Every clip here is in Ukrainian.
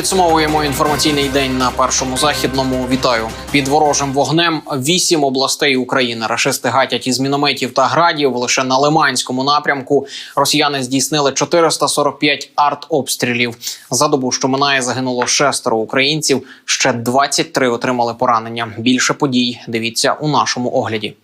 Підсумовуємо інформаційний день на першому західному. Вітаю під ворожим вогнем. Вісім областей України. Рашисти гатять із мінометів та градів. Лише на Лиманському напрямку росіяни здійснили 445 артобстрілів. За добу, що минає, загинуло шестеро українців. Ще 23 отримали поранення. Більше подій дивіться у нашому огляді.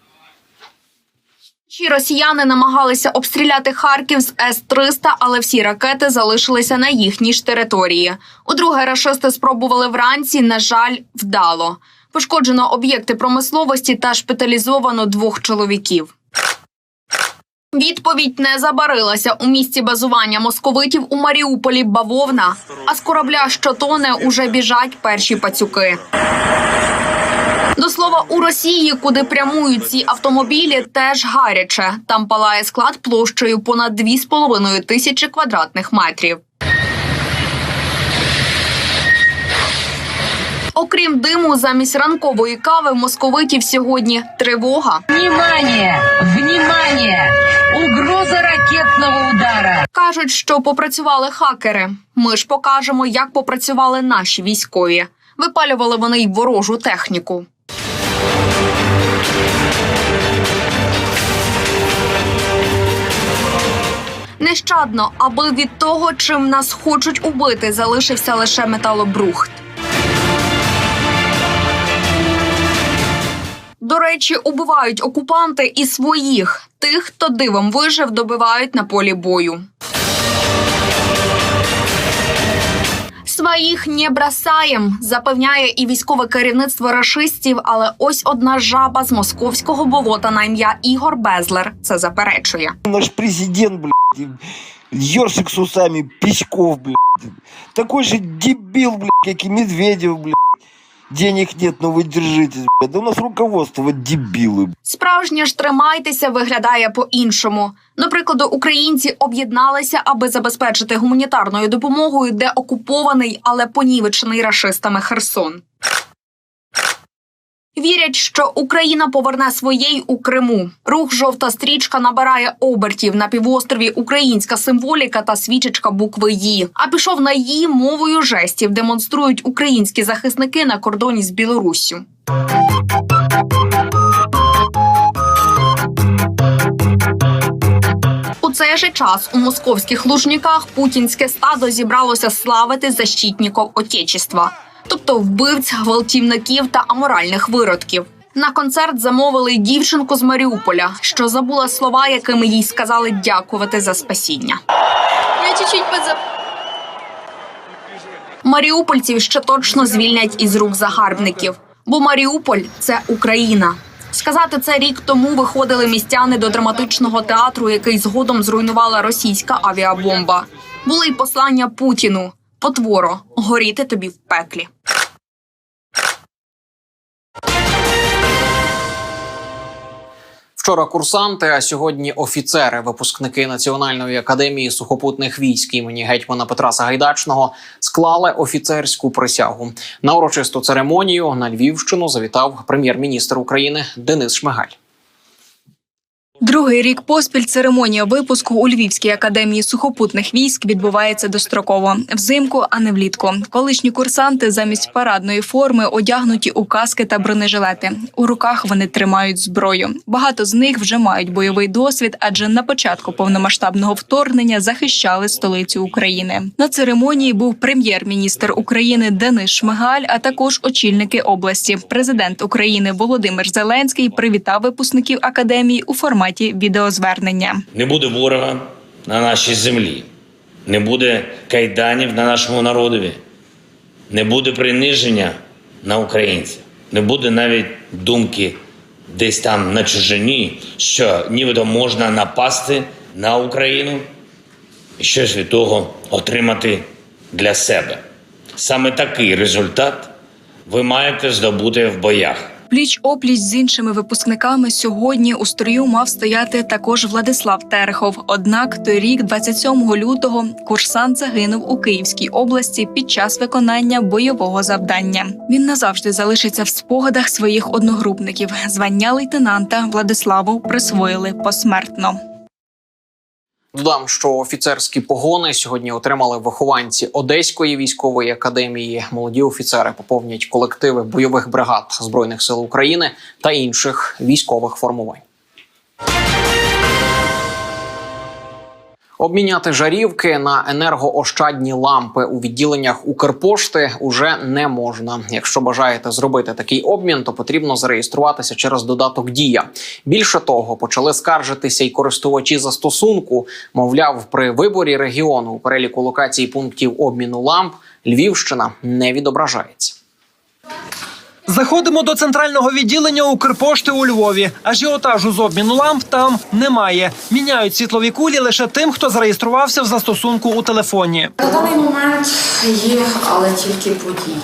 Чи росіяни намагалися обстріляти Харків з С-300, але всі ракети залишилися на їхній ж території. Удруге рашисти спробували вранці, на жаль, вдало. Пошкоджено об'єкти промисловості та шпиталізовано двох чоловіків. Відповідь не забарилася у місці базування московитів у Маріуполі бавовна. А з корабля, що тоне, уже біжать перші пацюки. До слова, у Росії, куди прямують ці автомобілі, теж гаряче. Там палає склад площею понад 2,5 тисячі квадратних метрів. Окрім диму, замість ранкової кави московитів сьогодні тривога. Внимание! Внимание! Угроза ракетного удара! Кажуть, що попрацювали хакери. Ми ж покажемо, як попрацювали наші військові. Випалювали вони й ворожу техніку. Нещадно, аби від того, чим нас хочуть убити, залишився лише металобрухт. До речі, убивають окупанти і своїх. Тих, хто дивом вижив, добивають на полі бою. Своїх не бросаєм, запевняє і військове керівництво рашистів, але ось одна жаба з московського болота на ім'я Ігор Безлер це заперечує. Наш президент, блядь, ёршик з усами, Піськов, блядь. такий же дебіл, блядь, як і Медведєв, блядь. Денег нет, ну ви держитесь, блядь. Да у нас руководство дебилы. Справжнє ж тримайтеся виглядає по-іншому. Наприклад, українці об'єдналися, аби забезпечити гуманітарною допомогою деокупований, але понівечений рашистами Херсон. Вірять, що Україна поверне своєй у Криму. Рух жовта стрічка набирає обертів на півострові українська символіка та свічечка букви «Ї». А пішов на «Ї» мовою жестів демонструють українські захисники на кордоні з Білоруссю. Цей же час у московських лужниках путінське стадо зібралося славити защитників Отечества, тобто вбивць, гвалтівників та аморальних виродків. На концерт замовили й дівчинку з Маріуполя, що забула слова, якими їй сказали дякувати за спасіння. Я чуть-чуть поза... Маріупольців ще точно звільнять із рук загарбників, бо Маріуполь це Україна. Сказати це рік тому виходили містяни до драматичного театру, який згодом зруйнувала російська авіабомба. Були й послання Путіну: потворо, горіти тобі в пеклі. Вчора курсанти, а сьогодні офіцери, випускники Національної академії сухопутних військ імені гетьмана Петра Сагайдачного склали офіцерську присягу. На урочисту церемонію на Львівщину завітав прем'єр-міністр України Денис Шмигаль. Другий рік поспіль церемонія випуску у Львівській академії сухопутних військ відбувається достроково взимку, а не влітку. Колишні курсанти замість парадної форми одягнуті у каски та бронежилети. У руках вони тримають зброю. Багато з них вже мають бойовий досвід, адже на початку повномасштабного вторгнення захищали столицю України. На церемонії був прем'єр-міністр України Денис Шмигаль, а також очільники області. Президент України Володимир Зеленський привітав випускників академії у форматі відеозвернення. Не буде ворога на нашій землі, не буде кайданів на нашому народові, не буде приниження на українців, не буде навіть думки десь там на чужині, що нібито можна напасти на Україну і щось від того отримати для себе. Саме такий результат ви маєте здобути в боях. Пліч опліч з іншими випускниками сьогодні у строю мав стояти також Владислав Терехов. Однак торік, 27 лютого, курсант загинув у Київській області під час виконання бойового завдання. Він назавжди залишиться в спогадах своїх одногрупників. Звання лейтенанта Владиславу присвоїли посмертно. Додам, що офіцерські погони сьогодні отримали вихованці Одеської військової академії. Молоді офіцери поповнять колективи бойових бригад збройних сил України та інших військових формувань. Обміняти жарівки на енергоощадні лампи у відділеннях Укрпошти уже не можна. Якщо бажаєте зробити такий обмін, то потрібно зареєструватися через додаток Дія. Більше того, почали скаржитися й користувачі застосунку. Мовляв, при виборі регіону у переліку локацій пунктів обміну ламп Львівщина не відображається. Заходимо до центрального відділення Укрпошти у Львові. Ажіотажу з обміну ламп там немає. Міняють світлові кулі лише тим, хто зареєструвався в застосунку у телефоні. На даний момент є, але тільки події.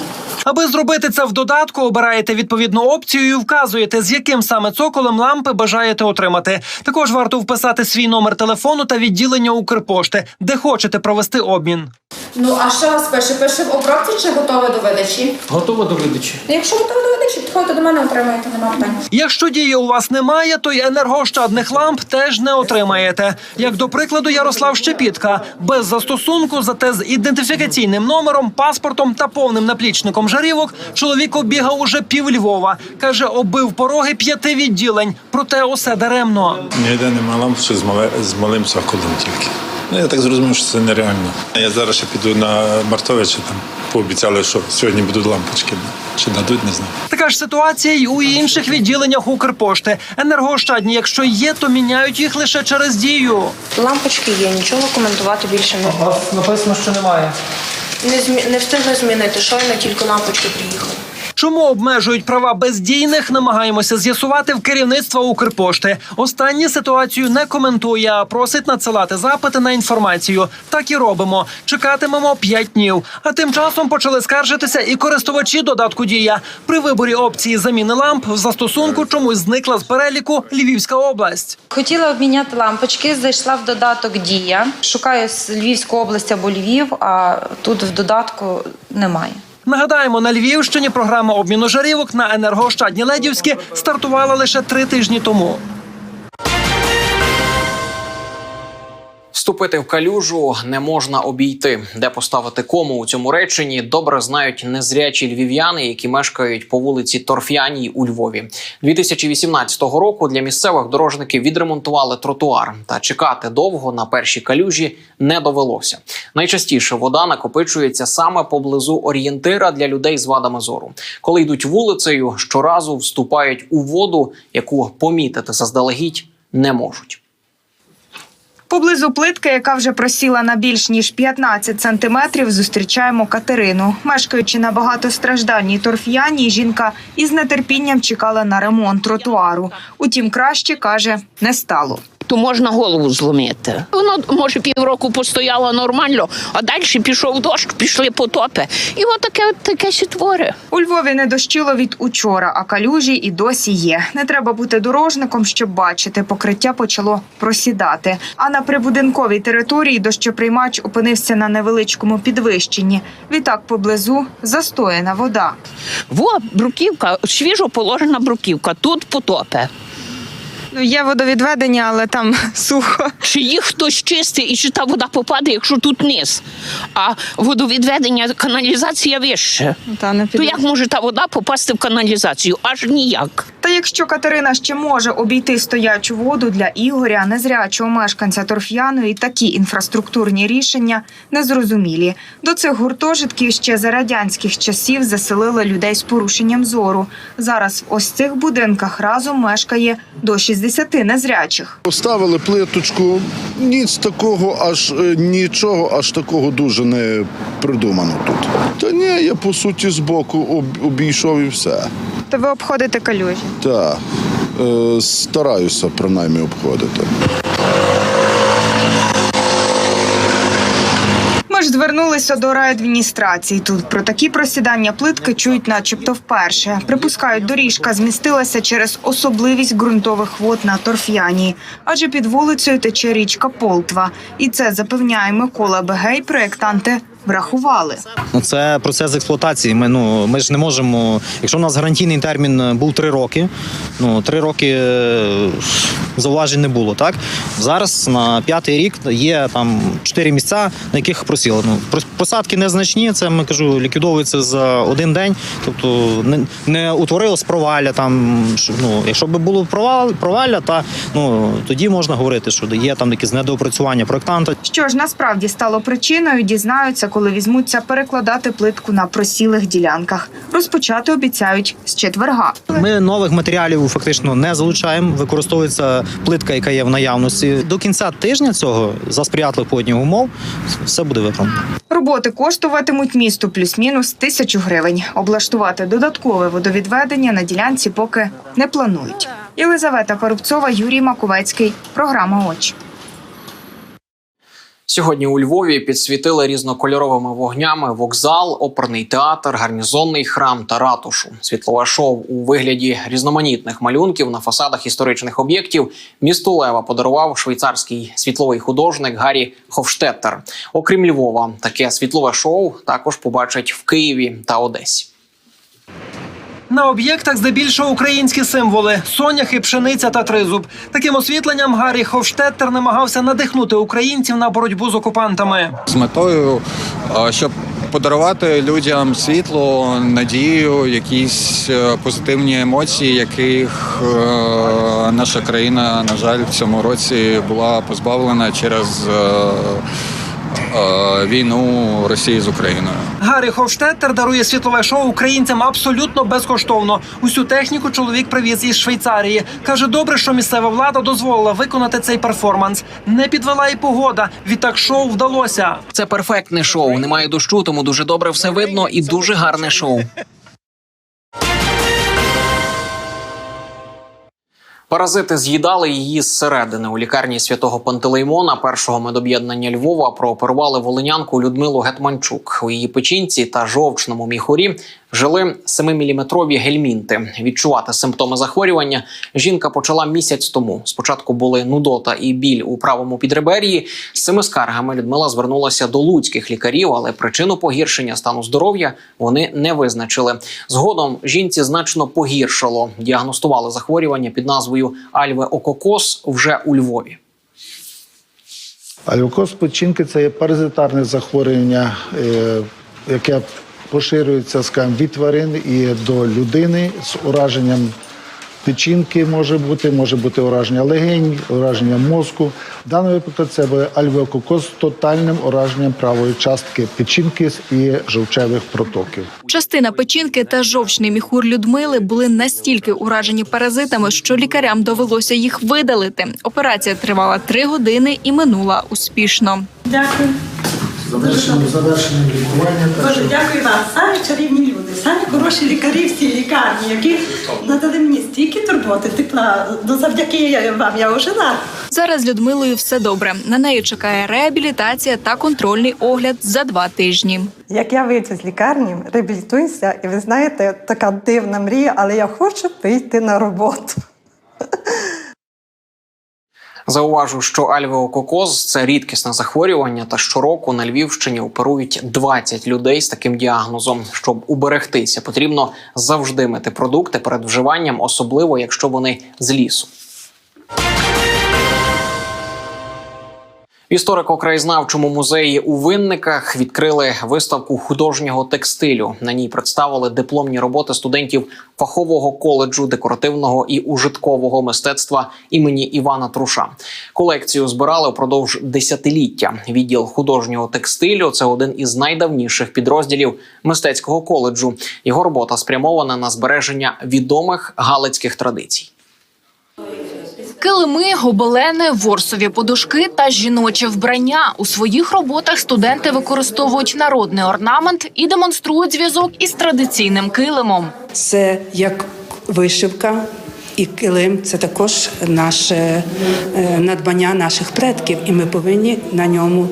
Аби зробити це в додатку, обираєте відповідну опцію і вказуєте, з яким саме цоколем лампи бажаєте отримати. Також варто вписати свій номер телефону та відділення Укрпошти, де хочете провести обмін. Ну а ще раз пише, пише в обробці чи готове до видачі? Готово до видачі. Ну, Якщо готове до видачі, підходьте до мене, отримаєте, нема питань. Якщо дії у вас немає, то й енергоощадних ламп теж не отримаєте. Як до прикладу, Ярослав Щепітка без застосунку, зате з ідентифікаційним номером, паспортом та повним наплічником жарівок, чоловік обігав уже пів Львова. каже, оббив пороги п'яти відділень, проте усе даремно. Ніде нема ламп, що з, мале, з малим соколом тільки. Ну, я так зрозумів, що це нереально. Я зараз ще піду на Мартовича, там пообіцяли, що сьогодні будуть лампочки. Чи дадуть, не знаю. Така ж ситуація й у інших відділеннях Укрпошти. Енергоощадні, якщо є, то міняють їх лише через дію. Лампочки є, нічого коментувати більше не вас написано, що немає. не, змі... не встигли змінити. Щойно тільки лампочки приїхали. Чому обмежують права бездійних, намагаємося з'ясувати в керівництва Укрпошти. Останні ситуацію не коментує, а просить надсилати запити на інформацію. Так і робимо. Чекатимемо 5 днів. А тим часом почали скаржитися і користувачі додатку дія. При виборі опції заміни ламп в застосунку чомусь зникла з переліку Львівська область. Хотіла обміняти лампочки, зайшла в додаток Дія. Шукаю з Львівську область або Львів, а тут в додатку немає. Нагадаємо, на Львівщині програма обміну жарівок на енергоощадні ледівські стартувала лише три тижні тому. Вступити в калюжу не можна обійти. Де поставити кому у цьому реченні добре знають незрячі львів'яни, які мешкають по вулиці Торф'яній у Львові. 2018 року для місцевих дорожників відремонтували тротуар. Та чекати довго на перші калюжі не довелося. Найчастіше вода накопичується саме поблизу орієнтира для людей з вадами зору. Коли йдуть вулицею, щоразу вступають у воду, яку помітити заздалегідь не можуть. Поблизу плитки, яка вже просіла на більш ніж 15 сантиметрів, зустрічаємо Катерину. Мешкаючи на багатостраждальній торф'яні, жінка із нетерпінням чекала на ремонт тротуару. Утім, краще каже, не стало. То можна голову зломити. Воно може півроку постояло нормально, а далі пішов дощ, пішли потопи. І от таке, таке сі твори. У Львові не дощило від учора, а калюжі і досі є. Не треба бути дорожником, щоб бачити. Покриття почало просідати. А на прибудинковій території дощоприймач опинився на невеличкому підвищенні. Відтак поблизу застояна вода. Во, бруківка, свіжо положена бруківка, тут потопи. Ну, є водовідведення, але там сухо. Чи їх хтось чистить і чи та вода попаде, якщо тут низ, а водовідведення, каналізація вище. Та не То як може та вода попасти в каналізацію? Аж ніяк. Та якщо Катерина ще може обійти стоячу воду для Ігоря, незрячого мешканця торф'яної, такі інфраструктурні рішення незрозумілі. До цих гуртожитків ще за радянських часів заселили людей з порушенням зору. Зараз в ось цих будинках разом мешкає до 60 незрячих. Поставили плиточку, ніц такого, аж е, нічого, аж такого дуже не придумано тут. Та ні, я по суті збоку об- обійшов і все. То ви обходите калюжі? Так, е, стараюся принаймні обходити. Ми ж звернулися до райадміністрації. Тут про такі просідання плитки чують, начебто, вперше. Припускають, доріжка змістилася через особливість ґрунтових вод на торф'яні, адже під вулицею тече річка Полтва. І це запевняє Микола Бегей. Проєктанти врахували. Ну, це процес експлуатації. Ми ну ми ж не можемо. Якщо у нас гарантійний термін був три роки, ну три роки е, зауважень не було. Так зараз на п'ятий рік є там чотири місця, на яких просіли. Ну просадки незначні. Це ми кажу, ліквідовується за один день. Тобто не, не утворилось провалля. Там ну, якщо б було провал, провалля, та ну тоді можна говорити, що є там якісь недоопрацювання проектанта. Що ж насправді стало причиною, дізнаються, коли візьмуться перекладати плитку на просілих ділянках. Розпочати обіцяють з четверга. Ми нових матеріалів фактично не залучаємо. Використовується плитка, яка є в наявності. До кінця тижня цього за сприятливих погодних умов все буде виконано. Роботи коштуватимуть місту плюс-мінус тисячу гривень. Облаштувати додаткове водовідведення на ділянці поки не планують. Єлизавета Парубцова, Юрій Маковецький. Програма очі. Сьогодні у Львові підсвітили різнокольоровими вогнями вокзал, оперний театр, гарнізонний храм та ратушу. Світлове шоу у вигляді різноманітних малюнків на фасадах історичних об'єктів місту Лева подарував швейцарський світловий художник Гаррі Хофштеттер. Окрім Львова, таке світлове шоу також побачать в Києві та Одесі. На об'єктах здебільшого українські символи: соняхи, пшениця та тризуб. Таким освітленням Гаррі Ховштеттер намагався надихнути українців на боротьбу з окупантами. з метою, щоб подарувати людям світло, надію, якісь е, позитивні емоції, яких е, наша країна, на жаль, в цьому році була позбавлена через е, війну Росії з Україною. Гаррі Ховштеттер дарує світлове шоу українцям абсолютно безкоштовно. Усю техніку чоловік привіз із Швейцарії. каже, добре, що місцева влада дозволила виконати цей перформанс. Не підвела і погода. Відтак шоу вдалося. Це перфектне шоу. Немає дощу, тому дуже добре все видно і дуже гарне шоу. Паразити з'їдали її зсередини. У лікарні святого Пантелеймона, першого медоб'єднання Львова, прооперували волинянку Людмилу Гетманчук. У її печінці та жовчному міхурі жили 7-міліметрові гельмінти. Відчувати симптоми захворювання жінка почала місяць тому. Спочатку були нудота і біль у правому підребер'ї. З цими скаргами Людмила звернулася до луцьких лікарів, але причину погіршення стану здоров'я вони не визначили. Згодом жінці значно погіршало. Діагностували захворювання під назвою альвеококоз вже у Львові. Альвокоз печінки це є паразитарне захворювання, е, яке поширюється скажімо, від тварин і до людини з ураженням печінки може бути, може бути ураження легень, ураження мозку. В даному випадку це буде альвеококоз з тотальним ураженням правої частки печінки і жовчевих протоків. Частина печінки та жовчний міхур Людмили були настільки уражені паразитами, що лікарям довелося їх видалити. Операція тривала три години і минула успішно. Дякую. Завершенням завершенням лікування. Дуже дякую вам. Самі чарівні люди, самі хороші лікарі в цій лікарні, які надали мені стільки турботи, тепла. Ну, завдяки вам я ожила. Зараз з Людмилою все добре. На неї чекає реабілітація та контрольний огляд за два тижні. Як я вийду з лікарні, реабілітуюся, і ви знаєте, така дивна мрія, але я хочу прийти на роботу. Зауважу, що альвеококоз – це рідкісне захворювання, та щороку на Львівщині оперують 20 людей з таким діагнозом. Щоб уберегтися, потрібно завжди мити продукти перед вживанням, особливо якщо вони з лісу. Історико-краєзнавчому музеї у Винниках відкрили виставку художнього текстилю. На ній представили дипломні роботи студентів фахового коледжу декоративного і ужиткового мистецтва імені Івана Труша. Колекцію збирали впродовж десятиліття. Відділ художнього текстилю це один із найдавніших підрозділів мистецького коледжу. Його робота спрямована на збереження відомих галицьких традицій. Килими, гобелени, ворсові подушки та жіноче вбрання у своїх роботах студенти використовують народний орнамент і демонструють зв'язок із традиційним килимом. Це як вишивка. І килим це також наше е, надбання наших предків, і ми повинні на ньому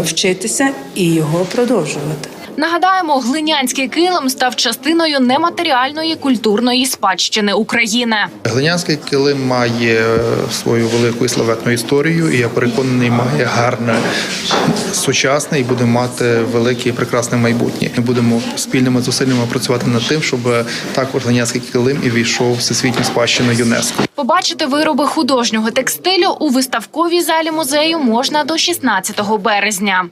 вчитися і його продовжувати. Нагадаємо, глинянський килим став частиною нематеріальної культурної спадщини України. Глинянський килим має свою велику і славетну історію, і я переконаний, має гарне сучасне і буде мати велике і прекрасне майбутнє. Ми будемо спільними зусиллями працювати над тим, щоб також глинянський килим і війшов всесвітню спадщину ЮНЕСКО. Побачити вироби художнього текстилю у виставковій залі музею можна до 16 березня.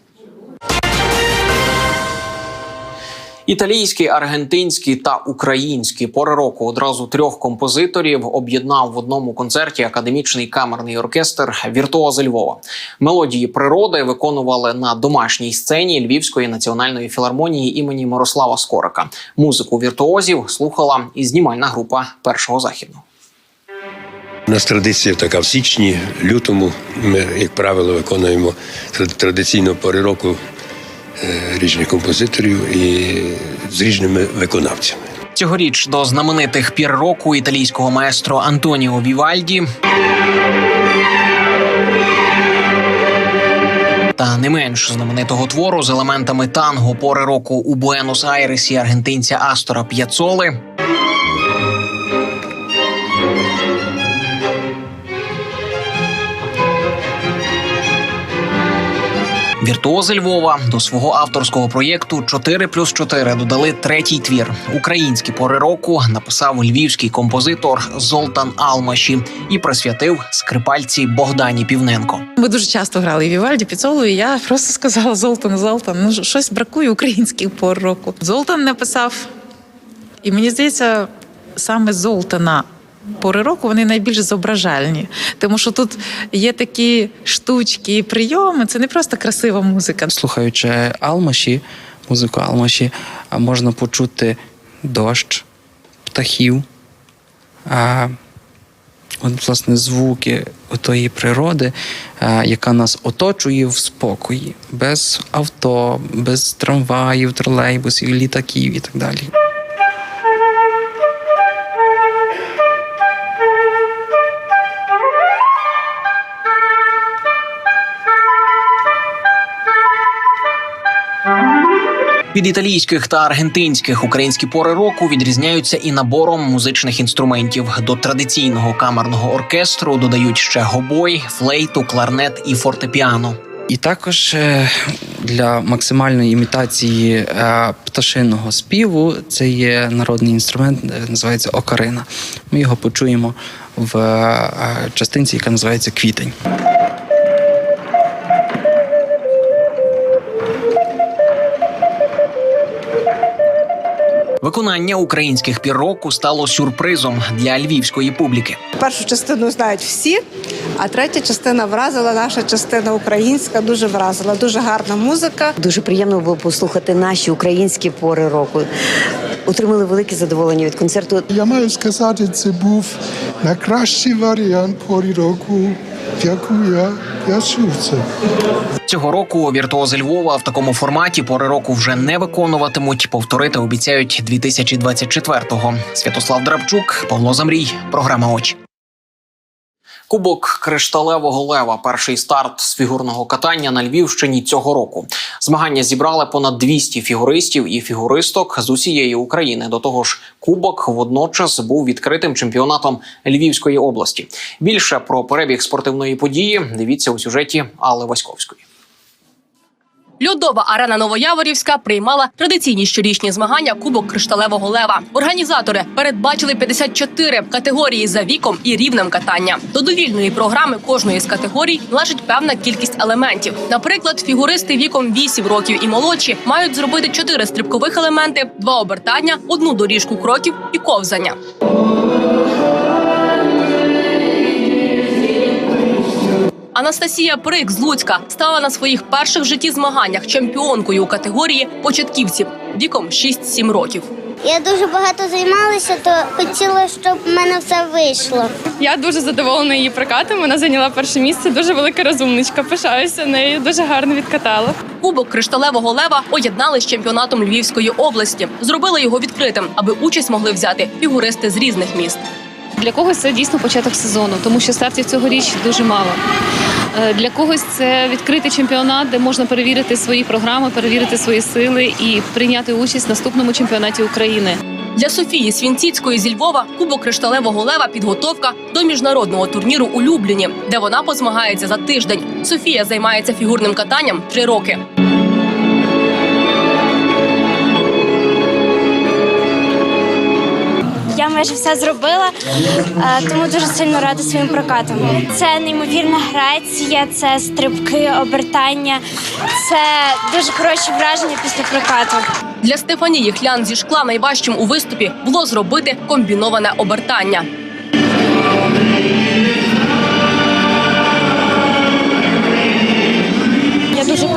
Італійський, аргентинський та український пори року одразу трьох композиторів об'єднав в одному концерті академічний камерний оркестр Віртуози Львова. Мелодії природи виконували на домашній сцені Львівської національної філармонії імені Мирослава Скорика. Музику віртуозів слухала і знімальна група першого західного. У нас традиція така в січні, лютому. Ми, як правило, виконуємо тр- традиційно пори року різних композиторів і з різними виконавцями. Цьогоріч до знаменитих пір року італійського маестро Антоніо Вівальді. Та не менш знаменитого твору з елементами танго пори року у Буенос-Айресі аргентинця Астора П'яцоли. Віртуози Львова до свого авторського проєкту 4 плюс 4 додали третій твір. Українські пори року написав львівський композитор Золтан Алмаші і присвятив скрипальці Богдані Півненко. Ми дуже часто грали Вівальді Піцолу, і я просто сказала Золтан, Золтан, ну щось бракує українських пор року. Золтан написав, і мені здається, саме Золтана. Пори року вони найбільш зображальні, тому що тут є такі штучки і прийоми. Це не просто красива музика. Слухаючи Алмаші, музику Алмаші, можна почути дощ, птахів, а, от, власне, звуки тої природи, яка нас оточує в спокої, без авто, без трамваїв, тролейбусів, літаків і так далі. Від італійських та аргентинських українські пори року відрізняються і набором музичних інструментів. До традиційного камерного оркестру додають ще гобой, флейту, кларнет і фортепіано. І також е, для максимальної імітації е, пташиного співу це є народний інструмент, е, називається окарина. Ми його почуємо в частинці, яка називається квітень. Виконання українських піроку стало сюрпризом для львівської публіки. Першу частину знають всі, а третя частина вразила. Наша частина українська дуже вразила. Дуже гарна музика. Дуже приємно було послухати наші українські пори року. Отримали велике задоволення від концерту. Я маю сказати, це був найкращий варіант порі року, Дякую, я, я чув це. Цього року віртуози Львова в такому форматі пори року вже не виконуватимуть. Повторити обіцяють 2024-го. Святослав Драбчук, Павло Замрій, програма Очі. Кубок кришталевого лева. Перший старт з фігурного катання на Львівщині цього року. Змагання зібрали понад 200 фігуристів і фігуристок з усієї України. До того ж, кубок водночас був відкритим чемпіонатом Львівської області. Більше про перебіг спортивної події дивіться у сюжеті Алли Васьковської. Льодова арена Новояворівська приймала традиційні щорічні змагання Кубок Кришталевого Лева. Організатори передбачили 54 категорії за віком і рівнем катання. До довільної програми кожної з категорій належить певна кількість елементів. Наприклад, фігуристи віком 8 років і молодші мають зробити 4 стрибкових елементи, два обертання, одну доріжку кроків і ковзання. Анастасія Прик з Луцька стала на своїх перших в житті змаганнях чемпіонкою у категорії початківців віком 6-7 років. Я дуже багато займалася, то хотіла, щоб в мене все вийшло. Я дуже задоволена її прокатом. Вона зайняла перше місце. Дуже велика розумничка. Пишаюся нею. Дуже гарно відкатала. Кубок кришталевого лева поєднали з чемпіонатом Львівської області. Зробили його відкритим, аби участь могли взяти фігуристи з різних міст. Для когось це дійсно початок сезону, тому що стартів цьогоріч дуже мало. Е, Для когось це відкритий чемпіонат, де можна перевірити свої програми, перевірити свої сили і прийняти участь в наступному чемпіонаті України. Для Софії Свінціцької зі Львова Кубок Кришталевого Лева підготовка до міжнародного турніру у Любліні, де вона позмагається за тиждень. Софія займається фігурним катанням три роки. Майже все зробила, е, тому дуже сильно рада своїм прокатом. Це неймовірна грація, це стрибки, обертання, це дуже хороші враження після прокату. Для Стефанії Хлян зі шкла найважчим у виступі було зробити комбіноване обертання.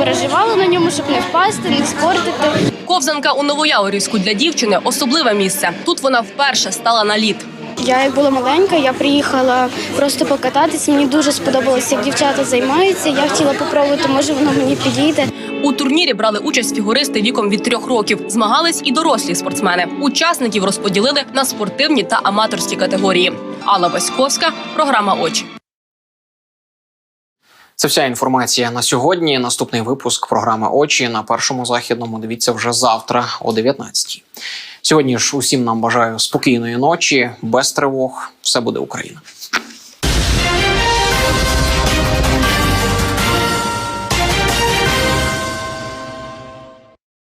Переживала на ньому, щоб не впасти, не спортити. Ковзанка у Новояворівську для дівчини особливе місце. Тут вона вперше стала на лід. Я як була маленька, я приїхала просто покататись. Мені дуже сподобалося, як дівчата займаються. Я хотіла попробувати, може воно мені підійде. У турнірі брали участь фігуристи віком від трьох років. Змагались і дорослі спортсмени. Учасників розподілили на спортивні та аматорські категорії. Алла Васьковська, програма Очі. Це вся інформація на сьогодні. Наступний випуск програми Очі на першому західному. Дивіться вже завтра о 19 Сьогодні ж усім нам бажаю спокійної ночі, без тривог. Все буде Україна.